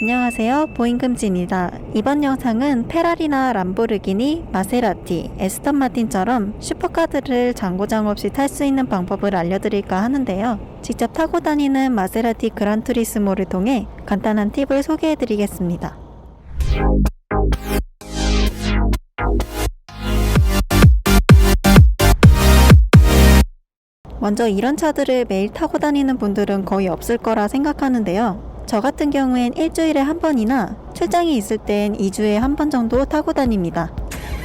안녕하세요. 보잉금지입니다. 이번 영상은 페라리나 람보르기니, 마세라티, 에스턴 마틴처럼 슈퍼카들을 장고장 없이 탈 수 있는 방법을 알려드릴까 하는데요. 직접 타고 다니는 마세라티 그란투리스모를 통해 간단한 팁을 소개해드리겠습니다. 먼저 이런 차들을 매일 타고 다니는 분들은 거의 없을 거라 생각하는데요. 저 같은 경우엔 일주일에 한 번이나 출장이 있을 땐 2주에 한 번 정도 타고 다닙니다.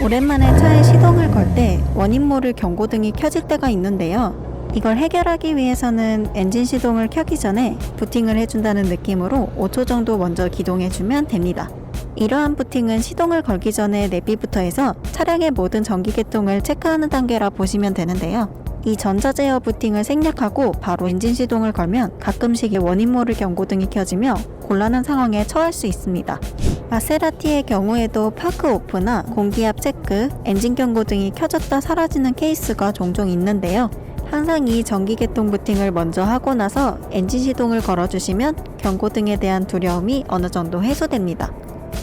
오랜만에 차에 시동을 걸 때 원인 모를 경고등이 켜질 때가 있는데요. 이걸 해결하기 위해서는 엔진 시동을 켜기 전에 부팅을 해준다는 느낌으로 5초 정도 먼저 기동해주면 됩니다. 이러한 부팅은 시동을 걸기 전에 내비부터 해서 차량의 모든 전기 계통을 체크하는 단계라 보시면 되는데요. 이 전자제어 부팅을 생략하고 바로 엔진 시동을 걸면 가끔씩의 원인 모를 경고등이 켜지며 곤란한 상황에 처할 수 있습니다. 마세라티의 경우에도 파크 오프나 공기압 체크, 엔진 경고 등이 켜졌다 사라지는 케이스가 종종 있는데요. 항상 이 전기 계통 부팅을 먼저 하고 나서 엔진 시동을 걸어주시면 경고등에 대한 두려움이 어느 정도 해소됩니다.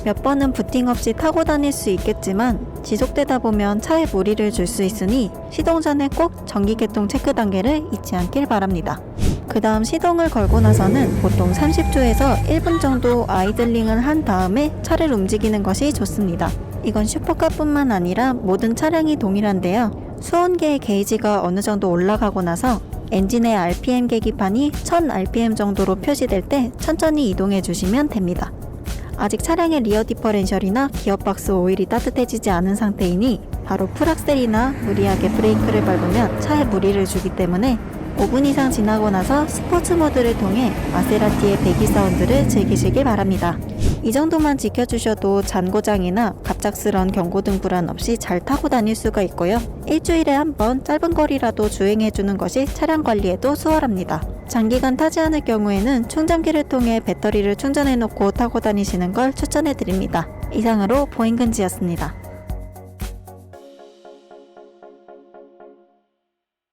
몇 번은 부팅 없이 타고 다닐 수 있겠지만 지속되다 보면 차에 무리를 줄 수 있으니 시동 전에 꼭 전기 계통 체크 단계를 잊지 않길 바랍니다. 그 다음 시동을 걸고 나서는 보통 30초에서 1분 정도 아이들링을 한 다음에 차를 움직이는 것이 좋습니다. 이건 슈퍼카뿐만 아니라 모든 차량이 동일한데요. 수온계의 게이지가 어느 정도 올라가고 나서 엔진의 RPM 계기판이 1000rpm 정도로 표시될 때 천천히 이동해 주시면 됩니다. 아직 차량의 리어 디퍼렌셜이나 기어박스 오일이 따뜻해지지 않은 상태이니 바로 풀악셀이나 무리하게 브레이크를 밟으면 차에 무리를 주기 때문에 5분 이상 지나고 나서 스포츠 모드를 통해 마세라티의 배기 사운드를 즐기시길 바랍니다. 이 정도만 지켜주셔도 잔고장이나 갑작스런 경고 등 불안 없이 잘 타고 다닐 수가 있고요. 일주일에 한 번 짧은 거리라도 주행해주는 것이 차량 관리에도 수월합니다. 장기간 타지 않을 경우에는 충전기를 통해 배터리를 충전해 놓고 타고 다니시는 걸 추천해 드립니다. 이상으로 보잉근지였습니다.